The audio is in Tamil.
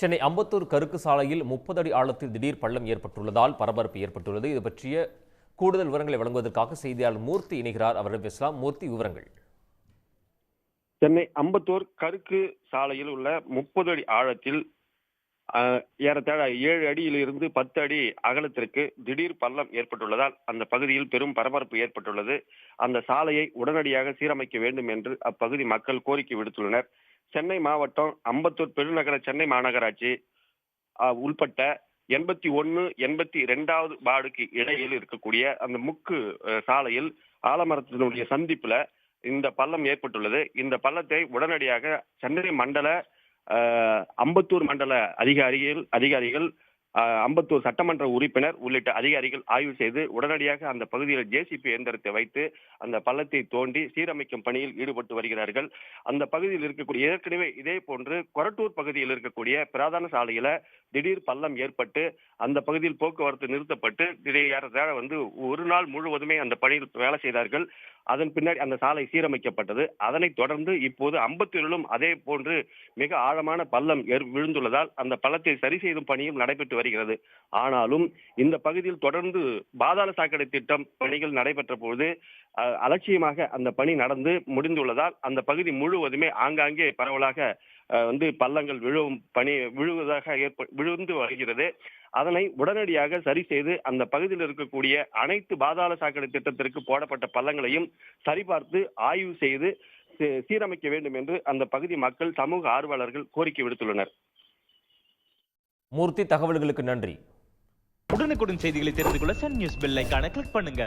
சென்னை அம்பத்தூர் கருக்கு சாலையில் முப்பது அடி ஆழத்தில் திடீர் பள்ளம் ஏற்பட்டுள்ளதால் பரபரப்பு ஏற்பட்டுள்ளது. இது பற்றிய கூடுதல் விவரங்களை வழங்குவதற்காக செய்தியாளர் மூர்த்தி இணைகிறார். அவரிடம் பேசலாம். மூர்த்தி விவரங்கள். சென்னை அம்பத்தூர் கருக்கு சாலையில் உள்ள முப்பது அடி ஆழத்தில் ஆஹ், ஏறத்தாழ ஏழு அடியிலிருந்து பத்து அடி அகலத்திற்கு திடீர் பள்ளம் ஏற்பட்டுள்ளதால் அந்த பகுதியில் பெரும் பரபரப்பு ஏற்பட்டுள்ளது. அந்த சாலையை உடனடியாக சீரமைக்க வேண்டும் என்று அப்பகுதி மக்கள் கோரிக்கை விடுத்துள்ளனர். சென்னை மாவட்டம் அம்பத்தூர் பெருநகர சென்னை மாநகராட்சி உள்பட்ட எண்பத்தி ஒன்னு எண்பத்தி ரெண்டாவது வார்டுக்கு இடையில் இருக்கக்கூடிய அந்த முக்கு சாலையில் ஆலமரத்தினுடைய சந்திப்புல இந்த பள்ளம் ஏற்பட்டுள்ளது. இந்த பள்ளத்தை உடனடியாக சென்னை மண்டல அம்பத்தூர் மண்டல அதிகாரிகள் அதிகாரிகள் அம்பத்தூர் சட்டமன்ற உறுப்பினர் உள்ளிட்ட அதிகாரிகள் ஆய்வு செய்து உடனடியாக அந்த பகுதியில் ஜேசிபி இயந்திரத்தை வைத்து அந்த பள்ளத்தை தோண்டி சீரமைக்கும் பணியில் ஈடுபட்டு வருகிறார்கள். அந்த பகுதியில் இருக்கக்கூடிய ஏற்கனவே இதே போன்று கொரட்டூர் பகுதியில் இருக்கக்கூடிய பிரதான சாலையில திடீர் பள்ளம் ஏற்பட்டு அந்த பகுதியில் போக்குவரத்து நிறுத்தப்பட்டு திடீர் வந்து ஒரு நாள் முழுவதுமே அந்த பணியில் வேலை செய்தார்கள். அதன் பின்னாடி அந்த சாலை சீரமைக்கப்பட்டது. அதனைத் தொடர்ந்து இப்போது அம்பத்தூரிலும் அதே போன்று மிக ஆழமான பள்ளம் விழுந்துள்ளதால் அந்த பள்ளத்தை சரி செய்யும் பணியும் நடைபெற்று வருகிறது. ஆனாலும் இந்த பகுதியில் தொடர்ந்து பாதாள சாக்கடை திட்டம் பணிகள் நடைபெற்ற போது அலட்சியமாக அந்த பணி நடந்து முடிந்துள்ளதால் அந்த பகுதி முழுவதுமே ஆங்காங்கே பரவலாக வந்து பள்ளங்கள் விழுவும் பணி விழுவதாக ஏற்ப விழுந்து வருகிறது. அதனை உடனடியாக சரி செய்து அந்த பகுதியில் இருக்கக்கூடிய அனைத்து பாதாள சாக்கடை திட்டத்திற்கு போடப்பட்ட பள்ளங்களையும் சரிபார்த்து ஆய்வு செய்து சீரமைக்க வேண்டும் என்று அந்த பகுதி மக்கள் சமூக ஆர்வலர்கள் கோரிக்கை விடுத்துள்ளனர். மூர்த்தி தகவல்களுக்கு நன்றி. உடனுக்குடன் செய்திகளை தெரிந்து கொள்ள சன் நியூஸ் பெல் ஐகானை கிளிக் பண்ணுங்க.